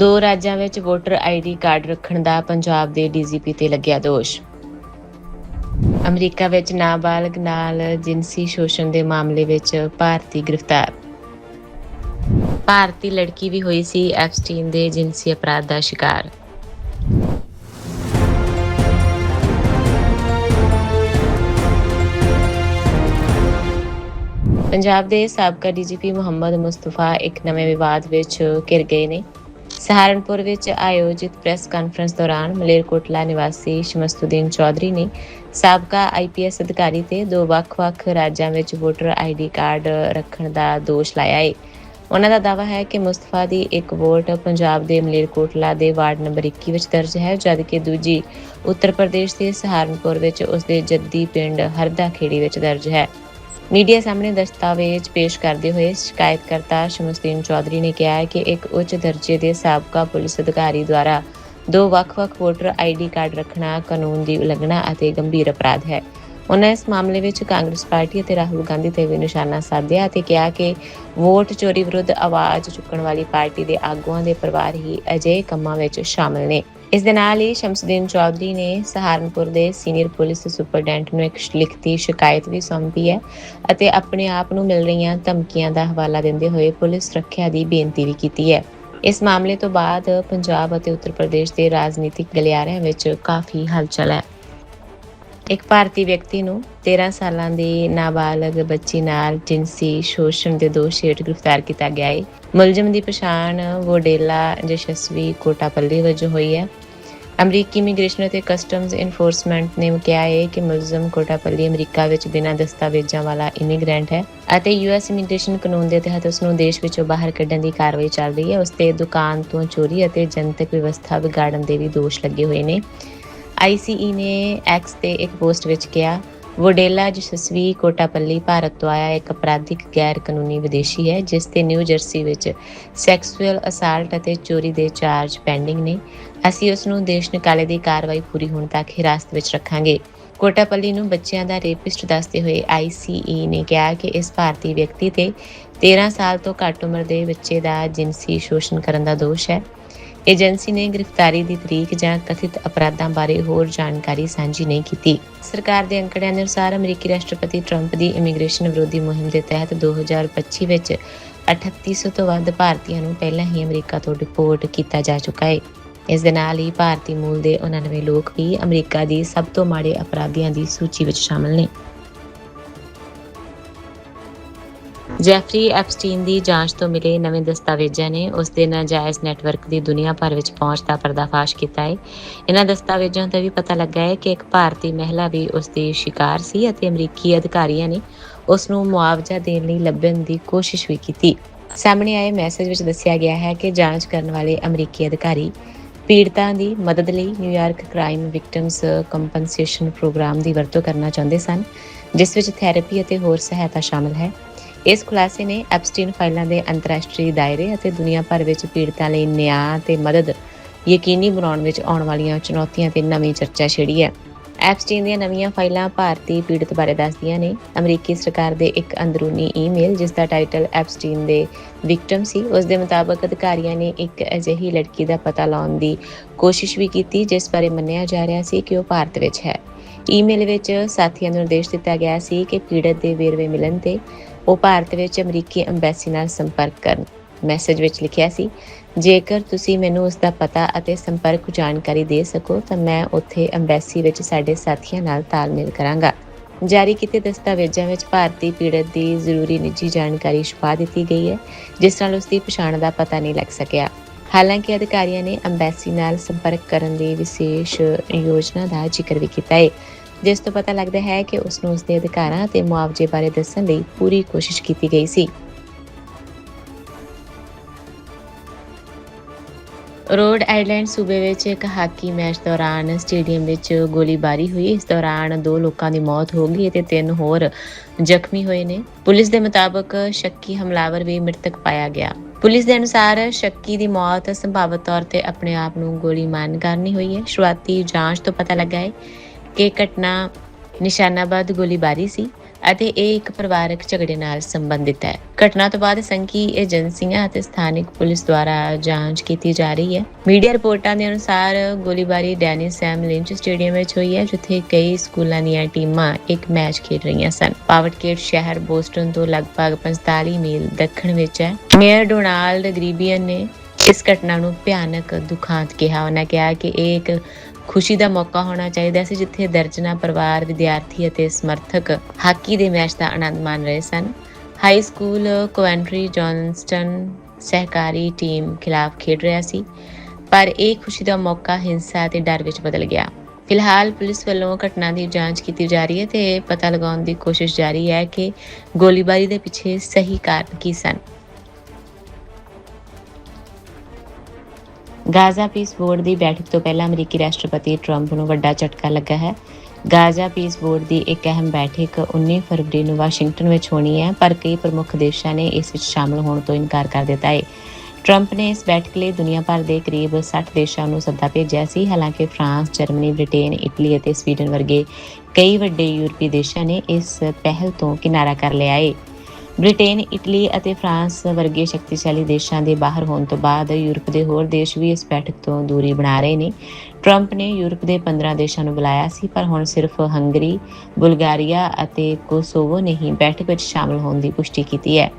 ਦੋ ਰਾਜਾਂ ਵਿੱਚ ਵੋਟਰ ਆਈਡੀ ਕਾਰਡ ਰੱਖਣ ਦਾ ਪੰਜਾਬ ਦੇ ਡੀਜੀਪੀ ਤੇ ਲੱਗਿਆ ਦੋਸ਼। ਅਮਰੀਕਾ ਵਿੱਚ ਨਾਬਾਲਗ ਨਾਲ ਜਿਨਸੀ ਸ਼ੋਸ਼ਣ ਦੇ ਮਾਮਲੇ ਵਿੱਚ ਭਾਰਤੀ ਗ੍ਰਿਫਤਾਰ। ਭਾਰਤੀ ਲੜਕੀ ਵੀ ਹੋਈ ਸੀ ਐਪਸਟੀਨ ਦੇ ਜਿਨਸੀ ਅਪਰਾਧ ਦਾ ਸ਼ਿਕਾਰ। ਪੰਜਾਬ ਦੇ ਸਾਬਕਾ ਡੀਜੀਪੀ ਮੁਹੰਮਦ ਮੁਸਤਫਾ ਇੱਕ ਨਵੇਂ ਵਿਵਾਦ ਵਿੱਚ ਘਿਰ ਗਏ ਨੇ। ਸਹਾਰਨਪੁਰ ਵਿੱਚ ਆਯੋਜਿਤ ਪ੍ਰੈਸ ਕਾਨਫਰੰਸ ਦੌਰਾਨ ਮਲੇਰਕੋਟਲਾ ਨਿਵਾਸੀ ਸ਼ਮਸਤੁਦੀਨ ਚੌਧਰੀ ਨੇ ਸਾਬਕਾ ਆਈਪੀਐਸ ਅਧਿਕਾਰੀ ਤੇ ਦੋ ਵੱਖ-ਵੱਖ ਰਾਜਾਂ ਵਿੱਚ ਵੋਟਰ ਆਈਡੀ ਕਾਰਡ ਰੱਖਣ ਦਾ ਦੋਸ਼ ਲਾਇਆ ਹੈ ਉਹਨਾਂ ਦਾ ਦਾਅਵਾ ਹੈ ਕਿ ਮੁਸਤਫਾ ਦੀ ਇੱਕ ਵੋਟ ਪੰਜਾਬ ਦੇ ਮਲੇਰਕੋਟਲਾ ਦੇ ਵਾਰਡ ਨੰਬਰ 21 ਵਿੱਚ ਦਰਜ ਹੈ, ਜਦਕਿ ਦੂਜੀ ਉੱਤਰ ਪ੍ਰਦੇਸ਼ ਦੇ ਸਹਾਰਨਪੁਰ ਵਿੱਚ ਉਸਦੇ ਜੱਦੀ ਪਿੰਡ ਹਰਦਾ ਖੇੜੀ ਵਿੱਚ ਦਰਜ ਹੈ। ਮੀਡੀਆ ਸਾਹਮਣੇ ਦਸਤਾਵੇਜ਼ ਪੇਸ਼ ਕਰਦੇ ਹੋਏ ਸ਼ਿਕਾਇਤਕਰਤਾ ਸ਼ਮਸਦੀਨ ਚੌਧਰੀ ਨੇ ਕਿਹਾ ਹੈ ਕਿ ਇੱਕ ਉੱਚ ਦਰਜੇ ਦੇ ਸਾਬਕਾ ਪੁਲਿਸ ਅਧਿਕਾਰੀ ਦੁਆਰਾ ਦੋ ਵੱਖ-ਵੱਖ ਵੋਟਰ ਆਈਡੀ ਕਾਰਡ ਰੱਖਣਾ ਕਾਨੂੰਨ ਦੀ ਉਲੰਘਣਾ ਅਤੇ ਗੰਭੀਰ ਅਪਰਾਧ ਹੈ। ਉਹਨਾਂ ਇਸ ਮਾਮਲੇ ਵਿੱਚ ਕਾਂਗਰਸ ਪਾਰਟੀ ਅਤੇ ਰਾਹੁਲ ਗਾਂਧੀ ਤੇ ਵੀ ਨਿਸ਼ਾਨਾ ਸਾਧਿਆ ਅਤੇ ਕਿਹਾ ਕਿ ਵੋਟ ਚੋਰੀ ਵਿਰੁੱਧ ਆਵਾਜ਼ ਚੁੱਕਣ ਵਾਲੀ ਪਾਰਟੀ ਦੇ ਆਗੂਆਂ ਦੇ ਪਰਿਵਾਰ ਹੀ ਅਜਿਹੇ ਕੰਮਾਂ ਵਿੱਚ ਸ਼ਾਮਲ ਨੇ। ਇਸ ਦੇ ਨਾਲ ਹੀ ਸ਼ਮਸਦੀਨ ਚੌਧਰੀ ਨੇ ਸਹਾਰਨਪੁਰ ਦੇ ਸੀਨੀਅਰ ਪੁਲਿਸ ਸੁਪਰਡੈਂਟ ਨੂੰ ਇੱਕ ਲਿਖਤੀ ਸ਼ਿਕਾਇਤ ਵੀ ਸੌਂਪੀ ਹੈ ਅਤੇ ਆਪਣੇ ਆਪ ਨੂੰ ਮਿਲ ਰਹੀਆਂ ਧਮਕੀਆਂ ਦਾ ਹਵਾਲਾ ਦਿੰਦੇ ਹੋਏ ਪੁਲਿਸ ਰੱਖਿਆ ਦੀ ਬੇਨਤੀ ਵੀ ਕੀਤੀ ਹੈ। ਇਸ ਮਾਮਲੇ ਤੋਂ ਬਾਅਦ ਪੰਜਾਬ ਅਤੇ ਉੱਤਰ ਪ੍ਰਦੇਸ਼ ਦੇ ਰਾਜਨੀਤਿਕ ਗਲਿਆਰਿਆਂ ਵਿੱਚ ਕਾਫੀ ਹਲਚਲ ਹੈ। ਇੱਕ ਭਾਰਤੀ ਵਿਅਕਤੀ ਨੂੰ 13 ਸਾਲਾਂ ਦੀ ਨਾਬਾਲਗ ਬੱਚੀ ਨਾਲ ਜਿਨਸੀ ਸ਼ੋਸ਼ਣ ਦੇ ਦੋਸ਼ ਹੇਠ ਗ੍ਰਿਫਤਾਰ ਕੀਤਾ ਗਿਆ ਹੈ ਮੁਲਜ਼ਮ ਦੀ ਪਛਾਣ ਵੋਡੇਲਾ ਜਸ਼ਸਵੀ ਕੋਟਾਪੱਲੀ ਵਜੋਂ ਹੋਈ ਹੈ। ਅਮਰੀਕੀ ਇਮੀਗ੍ਰੇਸ਼ਨ ਅਤੇ ਕਸਟਮਸ ਇਨਫੋਰਸਮੈਂਟ ਨੇ ਕਿਹਾ ਹੈ ਕਿ ਮੁਲਜ਼ਮ ਕੋਟਾਪੱਲੀ ਅਮਰੀਕਾ ਵਿੱਚ ਬਿਨਾਂ ਦਸਤਾਵੇਜ਼ਾਂ ਵਾਲਾ ਇਮੀਗ੍ਰੈਂਟ ਹੈ ਅਤੇ ਯੂਐਸ ਇਮੀਗ੍ਰੇਸ਼ਨ ਕਾਨੂੰਨ ਦੇ ਤਹਿਤ ਉਸ ਨੂੰ ਦੇਸ਼ ਵਿੱਚੋਂ ਬਾਹਰ ਕੱਢਣ ਦੀ ਕਾਰਵਾਈ ਚੱਲ ਰਹੀ ਹੈ। ਉਸ ਤੇ ਦੁਕਾਨ ਤੋਂ ਚੋਰੀ ਅਤੇ ਜਨਤਕ ਵਿਵਸਥਾ ਵਿਗਾੜਨ ਦੇ ਵੀ ਦੋਸ਼ ਲੱਗੇ ਹੋਏ ਨੇ। ਆਈਸੀਈ ਨੇ ਐਕਸ ਤੇ ਇੱਕ ਪੋਸਟ ਵਿੱਚ ਕਿਹਾ ਵੋਡੇਲਾ ਜਸਸਵੀ ਕੋਟਾਪੱਲੀ ਭਾਰਤ ਤੋਂ ਆਇਆ ਇੱਕ ਅਪਰਾਧਿਕ ਗੈਰ ਕਾਨੂੰਨੀ ਵਿਦੇਸ਼ੀ ਹੈ, ਜਿਸ ਤੇ ਨਿਊ ਜਰਸੀ ਵਿੱਚ ਸੈਕਸੁਅਲ ਅਸਾਲਟ ਅਤੇ ਚੋਰੀ ਦੇ ਚਾਰਜ ਪੈਂਡਿੰਗ ਨੇ। ਅਸੀਂ ਉਸ ਨੂੰ ਦੇਸ਼ ਨਿਕਾਲੇ ਦੀ ਕਾਰਵਾਈ ਪੂਰੀ ਹੋਣ ਤੱਕ ਹਿਰਾਸਤ ਵਿੱਚ ਰੱਖਾਂਗੇ। ਕੋਟਾਪੱਲੀ ਨੂੰ ਬੱਚਿਆਂ ਦਾ ਰੇਪਿਸਟ ਦੱਸਦੇ ਹੋਏ ਆਈਸੀਈ ਨੇ ਕਿਹਾ ਕਿ ਇਸ ਭਾਰਤੀ ਵਿਅਕਤੀ ਤੇ 13 ਸਾਲ ਤੋਂ ਘੱਟ ਉਮਰ ਦੇ ਬੱਚੇ ਦਾ ਜਿਨਸੀ ਸ਼ੋਸ਼ਣ ਕਰਨ ਦਾ ਦੋਸ਼ ਹੈ। ਏਜੰਸੀ ਨੇ ਗ੍ਰਿਫਤਾਰੀ ਦੀ ਤਰੀਕ ਜਾਂ ਕਥਿਤ ਅਪਰਾਧਾਂ ਬਾਰੇ ਹੋਰ ਜਾਣਕਾਰੀ ਸਾਂਝੀ ਨਹੀਂ ਕੀਤੀ। ਸਰਕਾਰ ਦੇ ਅੰਕੜਿਆਂ ਅਨੁਸਾਰ ਅਮਰੀਕੀ ਰਾਸ਼ਟਰਪਤੀ ਟਰੰਪ ਦੀ ਇਮੀਗ੍ਰੇਸ਼ਨ ਵਿਰੋਧੀ ਮੁਹਿੰਮ ਦੇ ਤਹਿਤ 2025 ਵਿੱਚ 3800 ਤੋਂ ਵੱਧ ਭਾਰਤੀਆਂ ਨੂੰ ਪਹਿਲਾਂ ਹੀ ਅਮਰੀਕਾ ਤੋਂ ਡਿਪੋਰਟ ਕੀਤਾ ਜਾ ਚੁੱਕਾ ਹੈ ਇਸ ਦੇ ਨਾਲ ਹੀ ਭਾਰਤੀ ਮੂਲ ਦੇ 99 ਲੋਕ ਵੀ ਅਮਰੀਕਾ ਦੀ ਸਭ ਤੋਂ ਮਾੜੇ ਅਪਰਾਧੀਆਂ ਦੀ ਸੂਚੀ ਵਿੱਚ ਸ਼ਾਮਲ ਨੇ। ਜੈਫਰੀ ਐਪਸਟੀਨ ਦੀ ਜਾਂਚ ਤੋਂ ਮਿਲੇ ਨਵੇਂ ਦਸਤਾਵੇਜ਼ਾਂ ਨੇ ਉਸ ਦੇ ਨਾਜਾਇਜ਼ ਨੈਟਵਰਕ ਦੀ ਦੁਨੀਆ ਭਰ ਵਿੱਚ ਪਹੁੰਚ ਦਾ ਪਰਦਾਫਾਸ਼ ਕੀਤਾ ਹੈ। ਇਹਨਾਂ ਦਸਤਾਵੇਜ਼ਾਂ ਤੋਂ ਵੀ ਪਤਾ ਲੱਗਾ ਹੈ ਕਿ ਇੱਕ ਭਾਰਤੀ ਮਹਿਲਾ ਵੀ ਉਸ ਦੀ ਸ਼ਿਕਾਰ ਸੀ ਅਤੇ ਅਮਰੀਕੀ ਅਧਿਕਾਰੀਆਂ ਨੇ ਉਸ ਨੂੰ ਮੁਆਵਜ਼ਾ ਦੇਣ ਲਈ ਲੱਭਣ ਦੀ ਕੋਸ਼ਿਸ਼ ਵੀ ਕੀਤੀ। ਸਾਹਮਣੇ ਆਏ ਮੈਸੇਜ ਵਿੱਚ ਦੱਸਿਆ ਗਿਆ ਹੈ ਕਿ ਜਾਂਚ ਕਰਨ ਵਾਲੇ ਅਮਰੀਕੀ ਅਧਿਕਾਰੀ ਪੀੜਤਾਂ ਦੀ ਮਦਦ ਲਈ New York crime victims compensation program ਦੀ ਵਰਤੋਂ ਕਰਨਾ ਚਾਹੁੰਦੇ ਸਨ, ਜਿਸ ਵਿੱਚ ਥੈਰੇਪੀ ਅਤੇ ਹੋਰ ਸਹਾਇਤਾ ਸ਼ਾਮਲ ਹੈ। ਇਸ ਖੁਲਾਸੇ ਨੇ ਐਪਸਟੀਨ ਫਾਈਲਾਂ ਦੇ ਅੰਤਰਰਾਸ਼ਟਰੀ ਦਾਇਰੇ ਅਤੇ ਦੁਨੀਆ ਭਰ ਵਿੱਚ ਪੀੜਤਾਂ ਲਈ ਨਿਆਂ ਤੇ ਮਦਦ ਯਕੀਨੀ ਬਣਾਉਣ ਵਿੱਚ ਆਉਣ ਵਾਲੀਆਂ ਚੁਣੌਤੀਆਂ ਤੇ ਨਵੀਂ ਚਰਚਾ ਛੇੜੀ ਹੈ। ਐਪਸਟੀਨ ਦੀਆਂ ਨਵੀਆਂ ਫਾਈਲਾਂ ਭਾਰਤੀ ਪੀੜਤ ਬਾਰੇ ਦੱਸਦੀਆਂ ਨੇ। ਅਮਰੀਕੀ ਸਰਕਾਰ ਦੇ ਇੱਕ ਅੰਦਰੂਨੀ ਈਮੇਲ, ਜਿਸ ਦਾ ਟਾਈਟਲ ਐਪਸਟੀਨ ਦੇ ਵਿਕਟਮ ਸੀ, ਉਸ ਦੇ ਮੁਤਾਬਕ ਅਧਿਕਾਰੀਆਂ ਨੇ ਇੱਕ ਅਜਿਹੀ ਲੜਕੀ ਦਾ ਪਤਾ ਲਾਉਣ ਦੀ ਕੋਸ਼ਿਸ਼ ਵੀ ਕੀਤੀ, ਜਿਸ ਬਾਰੇ ਮੰਨਿਆ ਜਾ ਰਿਹਾ ਸੀ ਕਿ ਉਹ ਭਾਰਤ ਵਿੱਚ ਹੈ। ਈਮੇਲ ਵਿੱਚ ਸਾਥੀਆਂ ਨੂੰ ਨਿਰਦੇਸ਼ ਦਿੱਤਾ ਗਿਆ ਸੀ ਕਿ ਪੀੜਤ ਦੇ ਵੇਰਵੇ ਮਿਲਣ ਤੇ ਉਹ ਭਾਰਤ ਵਿੱਚ ਅਮਰੀਕੀ ਐਮਬੈਸੀ ਨਾਲ ਸੰਪਰਕ ਕਰਨ ਮੈਸੇਜ ਵਿੱਚ ਲਿਖਿਆ ਸੀ, ਜੇਕਰ ਤੁਸੀਂ ਮੈਨੂੰ ਉਸ ਦਾ ਪਤਾ ਅਤੇ ਸੰਪਰਕ ਜਾਣਕਾਰੀ ਦੇ ਸਕੋ ਤਾਂ ਮੈਂ ਉੱਥੇ ਐਮਬੈਸੀ ਵਿੱਚ ਸਾਡੇ ਸਾਥੀਆਂ ਨਾਲ ਤਾਲਮੇਲ ਕਰਾਂਗਾ। ਜਾਰੀ ਕੀਤੇ ਦਸਤਾਵੇਜ਼ਾਂ ਵਿੱਚ ਭਾਰਤੀ ਪੀੜਤ ਦੀ ਜ਼ਰੂਰੀ ਨਿੱਜੀ ਜਾਣਕਾਰੀ ਛੁਪਾ ਦਿੱਤੀ ਗਈ ਹੈ, ਜਿਸ ਨਾਲ ਉਸ ਦੀ ਪਛਾਣ ਦਾ ਪਤਾ ਨਹੀਂ ਲੱਗ ਸਕਿਆ। ਹਾਲਾਂਕਿ ਅਧਿਕਾਰੀਆਂ ਨੇ ਐਮਬੈਸੀ ਨਾਲ ਸੰਪਰਕ ਕਰਨ ਦੀ ਵਿਸ਼ੇਸ਼ ਯੋਜਨਾ ਦਾ ਜ਼ਿਕਰ ਵੀ ਕੀਤਾ ਹੈ ਜਿਸ ਤੋਂ ਪਤਾ ਲੱਗਦਾ ਹੈ ਕਿ ਉਸ ਨੂੰ ਉਸ ਦੇ ਅਧਿਕਾਰਾਂ ਅਤੇ ਮੁਆਵਜ਼ੇ ਬਾਰੇ ਦੱਸਣ ਲਈ ਪੂਰੀ ਕੋਸ਼ਿਸ਼ ਕੀਤੀ ਗਈ ਸੀ। ਰੋਡ ਆਈਲੈਂਡ ਸੂਬੇ ਵਿੱਚ ਇੱਕ ਹਾਕੀ ਮੈਚ ਦੌਰਾਨ ਸਟੇਡੀਅਮ ਵਿੱਚ ਗੋਲੀਬਾਰੀ ਹੋਈ। ਇਸ ਦੌਰਾਨ ਦੋ ਲੋਕਾਂ ਦੀ ਮੌਤ ਹੋ ਗਈ ਅਤੇ ਤਿੰਨ ਹੋਰ ਜ਼ਖਮੀ ਹੋਏ ਨੇ। ਪੁਲਿਸ ਦੇ ਮੁਤਾਬਕ ਸ਼ੱਕੀ ਹਮਲਾਵਰ ਵੀ ਮ੍ਰਿਤਕ ਪਾਇਆ ਗਿਆ। ਪੁਲਿਸ ਦੇ ਅਨੁਸਾਰ ਸ਼ੱਕੀ ਦੀ ਮੌਤ ਸੰਭਾਵਤ ਤੌਰ ਤੇ ਆਪਣੇ ਆਪ ਨੂੰ ਗੋਲੀ ਮਾਰਨ ਕਾਰਨ ਹੋਈ ਹੈ। ਸ਼ੁਰੂਆਤੀ ਜਾਂਚ ਤੋਂ ਪਤਾ ਲੱਗਾ ਹੈ ਇਹ ਘਟਨਾ ਨਿਸ਼ਾਨਾਬਾਦ ਗੋਲੀਬਾਰੀ ਸੀ ਅਤੇ ਇਹ ਇੱਕ ਪਰਿਵਾਰਕ ਝਗੜੇ ਨਾਲ ਸੰਬੰਧਿਤ ਹੈ। ਘਟਨਾ ਤੋਂ ਬਾਅਦ ਸੰਘੀ ਏਜੰਸੀਆਂ ਅਤੇ ਸਥਾਨਕ ਪੁਲਿਸ ਦੁਆਰਾ ਜਾਂਚ ਕੀਤੀ ਜਾ ਰਹੀ ਹੈ। ਮੀਡੀਆ ਰਿਪੋਰਟਾਂ ਦੇ ਅਨੁਸਾਰ ਗੋਲੀਬਾਰੀ ਡੈਨੀ ਸੈਮ ਲਿੰਚ ਸਟੇਡੀਅਮ ਵਿੱਚ ਹੋਈ ਹੈ, ਜਿੱਥੇ ਕਈ ਸਕੂਲਾਂ ਦੀਆਂ ਟੀਮਾਂ ਇੱਕ ਮੈਚ ਖੇਡ ਰਹੀਆਂ ਸਨ। ਪਾਵਰਟਕੇਟ ਸ਼ਹਿਰ ਬੋਸਟਨ ਤੋਂ ਲਗਭਗ 45 ਮੀਲ ਦੱਖਣ ਵਿੱਚ ਹੈ। ਮੇਅਰ ਡੋਨਾਲਡ ਗਰੀਬੀਅਨ ਨੇ ਇਸ ਘਟਨਾ ਨੂੰ ਭਿਆਨਕ ਦੁਖਾਂਤ ਕਿਹਾ। ਉਹਨਾਂ ਕਿਹਾ ਕਿ ਇਹ ਇੱਕ ਖੁਸ਼ੀ ਦਾ ਮੌਕਾ ਹੋਣਾ ਚਾਹੀਦਾ ਸੀ ਜਿੱਥੇ ਦਰਜਨਾ ਪਰਿਵਾਰ, ਵਿਦਿਆਰਥੀ ਅਤੇ ਸਮਰਥਕ ਹਾਕੀ ਦੇ ਮੈਚ ਦਾ ਆਨੰਦ ਮਾਣ ਰਹੇ ਸਨ। ਹਾਈ ਸਕੂਲ ਕੋਵੈਂਟਰੀ ਜੌਨਸਟਨ ਸਹਿਕਾਰੀ ਟੀਮ ਖਿਲਾਫ ਖੇਡ ਰਿਹਾ ਸੀ, ਪਰ ਇਹ ਖੁਸ਼ੀ ਦਾ ਮੌਕਾ ਹਿੰਸਾ ਅਤੇ ਡਰ ਵਿੱਚ ਬਦਲ ਗਿਆ। ਫਿਲਹਾਲ ਪੁਲਿਸ ਵੱਲੋਂ ਘਟਨਾ ਦੀ ਜਾਂਚ ਕੀਤੀ ਜਾ ਰਹੀ ਹੈ ਤੇ ਇਹ ਪਤਾ ਲਗਾਉਣ ਦੀ ਕੋਸ਼ਿਸ਼ ਜਾਰੀ ਹੈ ਕਿ ਗੋਲੀਬਾਰੀ ਦੇ ਪਿੱਛੇ ਸਹੀ ਕਾਰਨ ਕੀ ਸਨ। ਗਾਜ਼ਾ ਪੀਸ ਬੋਰਡ ਦੀ ਬੈਠਕ ਤੋਂ ਪਹਿਲਾਂ ਅਮਰੀਕੀ ਰਾਸ਼ਟਰਪਤੀ ਟਰੰਪ ਨੂੰ ਵੱਡਾ ਝਟਕਾ ਲੱਗਾ ਹੈ। ਗਾਜ਼ਾ ਪੀਸ ਬੋਰਡ ਦੀ ਇੱਕ ਅਹਿਮ ਬੈਠਕ 19 ਫਰਵਰੀ ਨੂੰ ਵਾਸ਼ਿੰਗਟਨ ਵਿੱਚ ਹੋਣੀ ਹੈ ਪਰ ਕਈ ਪ੍ਰਮੁੱਖ ਦੇਸ਼ਾਂ ਨੇ ਇਸ ਵਿੱਚ ਸ਼ਾਮਲ ਹੋਣ ਤੋਂ ਇਨਕਾਰ ਕਰ ਦਿੱਤਾ ਹੈ। ਟਰੰਪ ਨੇ ਇਸ ਬੈਠਕ ਲਈ ਦੁਨੀਆ ਭਰ ਦੇ ਕਰੀਬ 60 ਦੇਸ਼ਾਂ ਨੂੰ ਸੱਦਾ ਭੇਜਿਆ ਸੀ। ਹਾਲਾਂਕਿ ਫਰਾਂਸ, ਜਰਮਨੀ, ਬ੍ਰਿਟੇਨ, ਇਟਲੀ ਅਤੇ ਸਵੀਡਨ ਵਰਗੇ ਕਈ ਵੱਡੇ ਯੂਰਪੀ ਦੇਸ਼ਾਂ ਨੇ ਇਸ ਪਹਿਲ ਤੋਂ ਕਿਨਾਰਾ ਕਰ ਲਿਆ ਹੈ। ਬ੍ਰਿਟੇਨ, ਇਟਲੀ ਅਤੇ ਫਰਾਂਸ ਵਰਗੇ ਸ਼ਕਤੀਸ਼ਾਲੀ ਦੇਸ਼ਾਂ ਦੇ ਬਾਹਰ ਹੋਣ ਤੋਂ ਬਾਅਦ ਯੂਰਪ ਦੇ ਹੋਰ ਦੇਸ਼ ਵੀ ਇਸ ਬੈਠਕ ਤੋਂ ਦੂਰੀ ਬਣਾ ਰਹੇ ਨੇ। ਟਰੰਪ ਨੇ ਯੂਰਪ ਦੇ 15 ਦੇਸ਼ਾਂ ਨੂੰ ਬੁਲਾਇਆ ਸੀ ਪਰ ਹੁਣ ਸਿਰਫ ਹੰਗਰੀ, ਬੁਲਗਾਰੀਆ ਅਤੇ ਕੋਸੋਵੋ ਨੇ ਹੀ ਬੈਠਕ ਵਿੱਚ ਸ਼ਾਮਲ ਹੋਣ ਦੀ ਪੁਸ਼ਟੀ ਕੀਤੀ ਹੈ।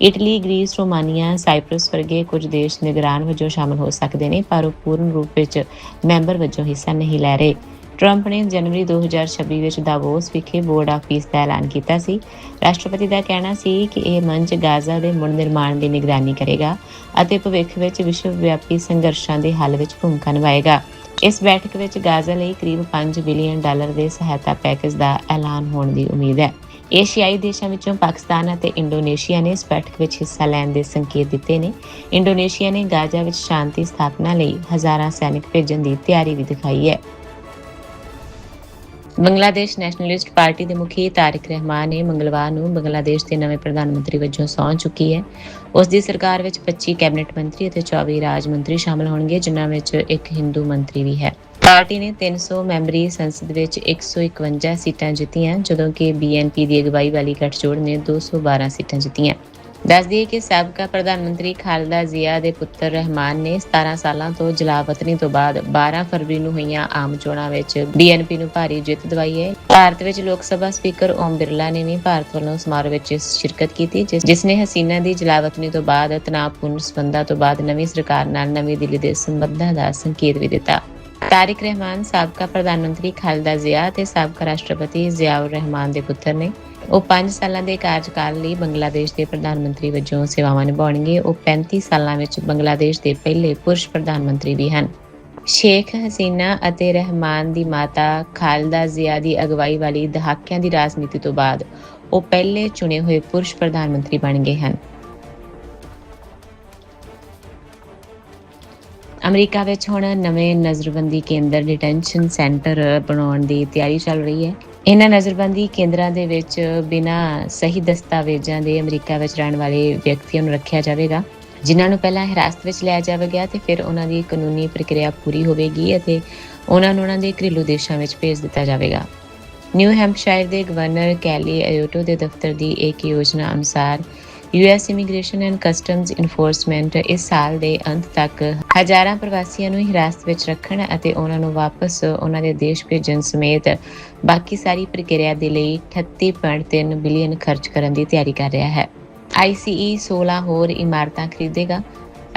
ਇਟਲੀ, ਗ੍ਰੀਸ, ਰੋਮਾਨੀਆ, ਸਾਈਪ੍ਰਸ ਵਰਗੇ ਕੁਝ ਦੇਸ਼ ਨਿਗਰਾਨ ਵਜੋਂ ਸ਼ਾਮਲ ਹੋ ਸਕਦੇ ਨੇ ਪਰ ਉਹ ਪੂਰਨ ਰੂਪ ਵਿੱਚ ਮੈਂਬਰ ਵਜੋਂ ਹਿੱਸਾ ਨਹੀਂ ਲੈ ਰਹੇ। ਟਰੰਪ ਨੇ ਜਨਵਰੀ 2026 ਵਿੱਚ ਦਾਵੋਸ ਵਿਖੇ ਬੋਰਡ ਆਫ ਪੀਸ ਦਾ ਐਲਾਨ ਕੀਤਾ ਸੀ। ਰਾਸ਼ਟਰਪਤੀ ਦਾ ਕਹਿਣਾ ਸੀ ਕਿ ਇਹ ਮੰਚ ਗਾਜ਼ਾ ਦੇ ਮੁੜ ਨਿਰਮਾਣ ਦੀ ਨਿਗਰਾਨੀ ਕਰੇਗਾ ਅਤੇ ਭਵਿੱਖ ਵਿੱਚ ਵਿਸ਼ਵ ਵਿਆਪੀ ਸੰਘਰਸ਼ਾਂ ਦੇ ਹੱਲ ਵਿੱਚ ਭੂਮਿਕਾ ਨਿਭਾਏਗਾ। ਇਸ ਬੈਠਕ ਵਿੱਚ ਗਾਜ਼ਾ ਲਈ ਕਰੀਬ 5 ਬਿਲੀਅਨ ਡਾਲਰ ਦੇ ਸਹਾਇਤਾ ਪੈਕੇਜ ਦਾ ਐਲਾਨ ਹੋਣ ਦੀ ਉਮੀਦ ਹੈ। ਏਸ਼ੀਆਈ ਦੇਸ਼ਾਂ ਵਿੱਚੋਂ ਪਾਕਿਸਤਾਨ ਅਤੇ ਇੰਡੋਨੇਸ਼ੀਆ ਨੇ ਇਸ ਬੈਠਕ ਵਿੱਚ ਹਿੱਸਾ ਲੈਣ ਦੇ ਸੰਕੇਤ ਦਿੱਤੇ ਨੇ। ਇੰਡੋਨੇਸ਼ੀਆ ਨੇ ਗਾਜ਼ਾ ਵਿੱਚ ਸ਼ਾਂਤੀ ਸਥਾਪਨਾ ਲਈ ਹਜ਼ਾਰਾਂ ਸੈਨਿਕ ਭੇਜਣ ਦੀ ਤਿਆਰੀ ਵੀ ਦਿਖਾਈ ਹੈ। ਬੰਗਲਾਦੇਸ਼ ਨੈਸ਼ਨਲਿਸਟ ਪਾਰਟੀ ਦੇ ਮੁਖੀ ਤਾਰਿਕ ਰਹਿਮਾਨ ਨੇ ਮੰਗਲਵਾਰ ਨੂੰ ਬੰਗਲਾਦੇਸ਼ ਦੇ ਨਵੇਂ ਪ੍ਰਧਾਨ ਮੰਤਰੀ ਵਜੋਂ ਸਹੁੰ ਚੁੱਕੀ ਹੈ। ਉਸ ਦੀ ਸਰਕਾਰ ਵਿੱਚ 25 ਕੈਬਨਿਟ ਮੰਤਰੀ ਅਤੇ 24 ਰਾਜ ਮੰਤਰੀ ਸ਼ਾਮਲ ਹੋਣਗੇ, ਜਿਨ੍ਹਾਂ ਵਿੱਚ ਇੱਕ ਹਿੰਦੂ ਮੰਤਰੀ ਵੀ ਹੈ। ਪਾਰਟੀ ਨੇ 300 ਮੈਂਬਰੀ ਸੰਸਦ ਵਿੱਚ 151 ਸੀਟਾਂ ਜਿੱਤੀਆਂ, ਜਦੋਂ ਕਿ ਬੀਐਨਪੀ ਦੀ ਅਗਵਾਈ ਵਾਲੀ ਗੱਠਜੋੜ ਨੇ 212 ਸੀਟਾਂ ਜਿੱਤੀਆਂ। ਦੱਸ ਦਈਏ ਕਿ ਸਾਬਕਾ ਪ੍ਰਧਾਨ ਮੰਤਰੀ ਖਾਲਦਾ ਜ਼ਿਆ ਦੇ ਪੁੱਤਰ ਰਹਿਮਾਨ ਨੇ 17 ਸਾਲਾਂ ਤੋਂ ਜਲਾਵਤਨੀ ਤੋਂ ਬਾਅਦ 12 ਫਰਵਰੀ ਨੂੰ ਹੋਈਆਂ ਆਮ ਚੋਣਾਂ ਵਿੱਚ ਬੀਐਨਪੀ ਨੂੰ ਭਾਰੀ ਜਿੱਤ ਦਿਵਾਈ ਹੈ। ਭਾਰਤ ਵਿੱਚ ਲੋਕ ਸਭਾ ਸਪੀਕਰ ਓਮ ਬਿਰਲਾ ਨੇ ਵੀ ਭਾਰਤ ਵੱਲੋਂ ਸਮਾਰੋਹ ਵਿੱਚ ਸ਼ਿਰਕਤ ਕੀਤੀ, ਜਿਸ ਜਿਸ ਨੇ ਹਸੀਨਾ ਦੀ ਜਲਾਵਤਨੀ ਤੋਂ ਬਾਅਦ ਤਣਾਅਪੂਰਨ ਸਬੰਧਾਂ ਤੋਂ ਬਾਅਦ ਨਵੀਂ ਸਰਕਾਰ ਨਾਲ ਨਵੀਂ ਦਿੱਲੀ ਦੇ ਸੰਬੰਧਾਂ ਦਾ ਸੰਕੇਤ ਵੀ ਦਿੱਤਾ। ਤਾਰਿਕ ਰਹਿਮਾਨ, ਸਾਬਕਾ ਪ੍ਰਧਾਨ ਮੰਤਰੀ ਖਾਲਦਾ ਜ਼ਿਆ ਤੇ ਸਾਬਕਾ ਰਾਸ਼ਟਰਪਤੀ ਜ਼ਿਆਉਰ ਰਹਿਮਾਨ ਦੇ ਪੁੱਤਰ ਨੇ ਉਹ 5 ਸਾਲਾਂ ਦੇ ਕਾਰਜਕਾਲ ਲਈ ਬੰਗਲਾਦੇਸ਼ ਦੇ ਪ੍ਰਧਾਨ ਮੰਤਰੀ ਵਜੋਂ ਸੇਵਾਵਾਂ ਨਿਭਾਉਣਗੇ। ਉਹ 35 ਸਾਲਾਂ ਵਿੱਚ ਬੰਗਲਾਦੇਸ਼ ਦੇ ਪਹਿਲੇ ਪੁਰਸ਼ ਪ੍ਰਧਾਨ ਮੰਤਰੀ ਵੀ ਹਨ। ਸ਼ੇਖ ਹਸੀਨਾ ਅਤੇ ਰਹਿਮਾਨ ਦੀ ਮਾਤਾ ਖਾਲਦਾ ਜ਼ਿਆ ਦੀ ਅਗਵਾਈ ਵਾਲੀ ਦਹਾਕਿਆਂ ਦੀ ਰਾਜਨੀਤੀ ਤੋਂ ਬਾਅਦ ਉਹ ਪਹਿਲੇ ਚੁਣੇ ਹੋਏ ਪੁਰਸ਼ ਪ੍ਰਧਾਨ ਮੰਤਰੀ ਬਣ ਗਏ ਹਨ। ਅਮਰੀਕਾ ਵਿੱਚ ਹੁਣ ਨਵੇਂ ਨਜ਼ਰਬੰਦੀ ਕੇਂਦਰ ਡਿਟੈਂਸ਼ਨ ਸੈਂਟਰ ਬਣਾਉਣ ਦੀ ਤਿਆਰੀ ਚੱਲ ਰਹੀ ਹੈ। ਇਹਨਾਂ ਨਜ਼ਰਬੰਦੀ ਕੇਂਦਰਾਂ ਦੇ ਵਿੱਚ ਬਿਨਾਂ ਸਹੀ ਦਸਤਾਵੇਜ਼ਾਂ ਦੇ ਅਮਰੀਕਾ ਵਿੱਚ ਰਹਿਣ ਵਾਲੇ ਵਿਅਕਤੀਆਂ ਨੂੰ ਰੱਖਿਆ ਜਾਵੇਗਾ, ਜਿਨ੍ਹਾਂ ਨੂੰ ਪਹਿਲਾਂ ਹਿਰਾਸਤ ਵਿੱਚ ਲਿਆ ਜਾਵੇਗਾ ਤੇ ਫਿਰ ਉਹਨਾਂ ਦੀ ਕਾਨੂੰਨੀ ਪ੍ਰਕਿਰਿਆ ਪੂਰੀ ਹੋਵੇਗੀ ਅਤੇ ਉਹਨਾਂ ਨੂੰ ਉਹਨਾਂ ਦੇ ਘਰੇਲੂ ਦੇਸ਼ਾਂ ਵਿੱਚ ਭੇਜ ਦਿੱਤਾ ਜਾਵੇਗਾ। ਨਿਊ ਹੈਂਪਸ਼ਾਇਰ ਦੇ ਗਵਰਨਰ ਕੈਲੀ ਅਯੋਟੋ ਦੇ ਦਫ਼ਤਰ ਦੀ ਇੱਕ ਯੋਜਨਾ ਅਨੁਸਾਰ US immigration and customs enforcement ਇਸ ਸਾਲ ਦੇ ਅੰਤ ਤੱਕ ਹਜ਼ਾਰਾਂ ਪ੍ਰਵਾਸੀਆਂ ਨੂੰ ਹਿਰਾਸਤ ਵਿੱਚ ਰੱਖਣ ਅਤੇ ਉਹਨਾਂ ਨੂੰ ਵਾਪਸ ਉਹਨਾਂ ਦੇ ਦੇਸ਼ ਭੇਜਣ ਸਮੇਤ ਬਾਕੀ ਸਾਰੀ ਪ੍ਰਕਿਰਿਆ ਦੇ ਲਈ 38.3 ਬਿਲੀਅਨ ਖਰਚ ਕਰਨ ਦੀ ਤਿਆਰੀ ਕਰ ਰਿਹਾ ਹੈ। ICE 16 ਹੋਰ ਇਮਾਰਤਾਂ ਖਰੀਦੇਗਾ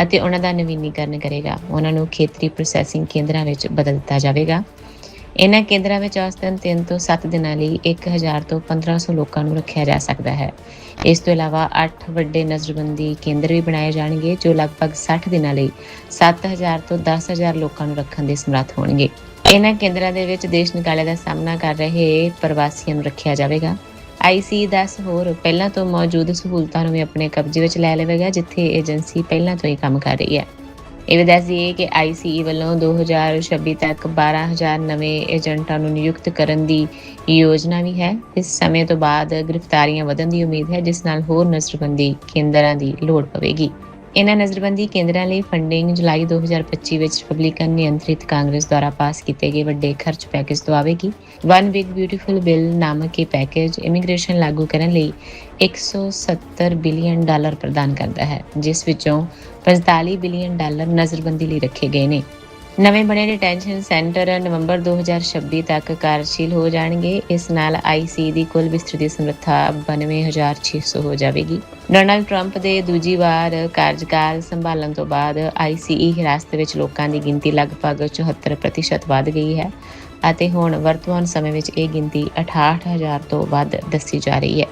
ਅਤੇ ਉਹਨਾਂ ਦਾ ਨਵੀਨੀਕਰਨ ਕਰੇਗਾ। ਉਹਨਾਂ ਨੂੰ ਖੇਤਰੀ ਪ੍ਰੋਸੈਸਿੰਗ ਕੇਂਦਰਾਂ ਵਿੱਚ ਬਦਲ ਦਿੱਤਾ ਜਾਵੇਗਾ। ਇਹਨਾਂ ਕੇਂਦਰਾਂ ਵਿੱਚ ਔਸਤਨ 3 ਤੋਂ 7 ਦਿਨਾਂ ਲਈ 1000 ਤੋਂ 1500 ਲੋਕਾਂ ਨੂੰ ਰੱਖਿਆ ਜਾ ਸਕਦਾ ਹੈ। ਇਸ ਤੋਂ ਇਲਾਵਾ 8 ਵੱਡੇ ਨਜ਼ਰਬੰਦੀ ਕੇਂਦਰ ਵੀ ਬਣਾਏ ਜਾਣਗੇ, ਜੋ ਲਗਭਗ 60 ਦਿਨਾਂ ਲਈ 7000 ਤੋਂ 10000 ਲੋਕਾਂ ਨੂੰ ਰੱਖਣ ਦੇ ਸਮਰੱਥ ਹੋਣਗੇ। ਇਹਨਾਂ ਕੇਂਦਰਾਂ ਦੇ ਵਿੱਚ ਦੇਸ਼ ਨਿਕਾਲੇ ਦਾ ਸਾਹਮਣਾ ਕਰ ਰਹੇ ਪ੍ਰਵਾਸੀਆਂ ਨੂੰ ਰੱਖਿਆ ਜਾਵੇਗਾ। ਆਈਸੀ 10 ਹੋਰ ਪਹਿਲਾਂ ਤੋਂ ਮੌਜੂਦ ਸਹੂਲਤਾਂ ਨੂੰ ਵੀ ਆਪਣੇ ਕਬਜ਼ੇ ਵਿੱਚ ਲੈ ਲਵੇਗਾ, ਜਿੱਥੇ ਏਜੰਸੀ ਪਹਿਲਾਂ ਤੋਂ ਹੀ ਕੰਮ ਕਰ ਰਹੀ ਹੈ। ਇਹ ਵੀ ਦੱਸ ਦਈਏ ਕਿ ਆਈਸੀਈ ਵੱਲੋਂ 2026 ਤੱਕ 12000 ਨਵੇਂ ਏਜੰਟਾਂ ਨੂੰ ਨਿਯੁਕਤ ਕਰਨ ਦੀ ਯੋਜਨਾ ਵੀ ਹੈ। ਇਸ ਸਮੇਂ ਤੋਂ ਬਾਅਦ ਗ੍ਰਿਫਤਾਰੀਆਂ ਵਧਣ ਦੀ ਉਮੀਦ ਹੈ, ਜਿਸ ਨਾਲ ਹੋਰ ਨਜ਼ਰਬੰਦੀ ਕੇਂਦਰਾਂ ਦੀ ਲੋੜ ਪਵੇਗੀ। ਇਹਨਾਂ ਨਜ਼ਰਬੰਦੀ ਕੇਂਦਰਾਂ ਲਈ ਫੰਡਿੰਗ ਜੁਲਾਈ 2025 ਵਿੱਚ ਰਿਪਬਲਿਕਨ ਨਿਯੰਤਰਿਤ ਕਾਂਗਰਸ ਦੁਆਰਾ ਪਾਸ ਕੀਤੇ ਗਏ ਵੱਡੇ ਖਰਚ ਪੈਕੇਜ ਤੋਂ ਆਵੇਗੀ। ਵਨ ਬਿਗ ਬਿਊਟੀਫੁਲ ਬਿੱਲ ਨਾਮਕ ਇਹ ਪੈਕੇਜ ਇਮੀਗ੍ਰੇਸ਼ਨ ਲਾਗੂ ਕਰਨ ਲਈ 170 ਬਿਲੀਅਨ ਡਾਲਰ ਪ੍ਰਦਾਨ ਕਰਦਾ ਹੈ, ਜਿਸ ਵਿੱਚੋਂ 45 ਬਿਲੀਅਨ ਡਾਲਰ ਨਜ਼ਰਬੰਦੀ ਲਈ ਰੱਖੇ ਗਏ ਨੇ। ਨਵੇਂ ਬਣੇ ਡਿਟੈਂਸ਼ਨ ਸੈਂਟਰ ਨਵੰਬਰ 2026 ਤੱਕ ਕਾਰਜਸ਼ੀਲ ਹੋ ਜਾਣਗੇ। ਇਸ ਨਾਲ ਆਈਸੀ ਦੀ ਕੁੱਲ ਵਿਸਤ੍ਰਿਤ ਸਮਰੱਥਾ 92600 ਹੋ ਜਾਵੇਗੀ। ਡੋਨਾਲਡ ਟਰੰਪ ਦੇ ਦੂਜੀ ਵਾਰ ਕਾਰਜਕਾਲ ਸੰਭਾਲਣ ਤੋਂ ਬਾਅਦ ਆਈਸੀਈ ਹਿਰਾਸਤ ਵਿੱਚ ਲੋਕਾਂ ਦੀ ਗਿਣਤੀ ਲਗਭਗ 74% ਵੱਧ ਗਈ ਹੈ ਅਤੇ ਹੁਣ ਵਰਤਮਾਨ ਸਮੇਂ ਵਿੱਚ ਇਹ ਗਿਣਤੀ 68000 ਤੋਂ ਵੱਧ ਦੱਸੀ ਜਾ ਰਹੀ ਹੈ।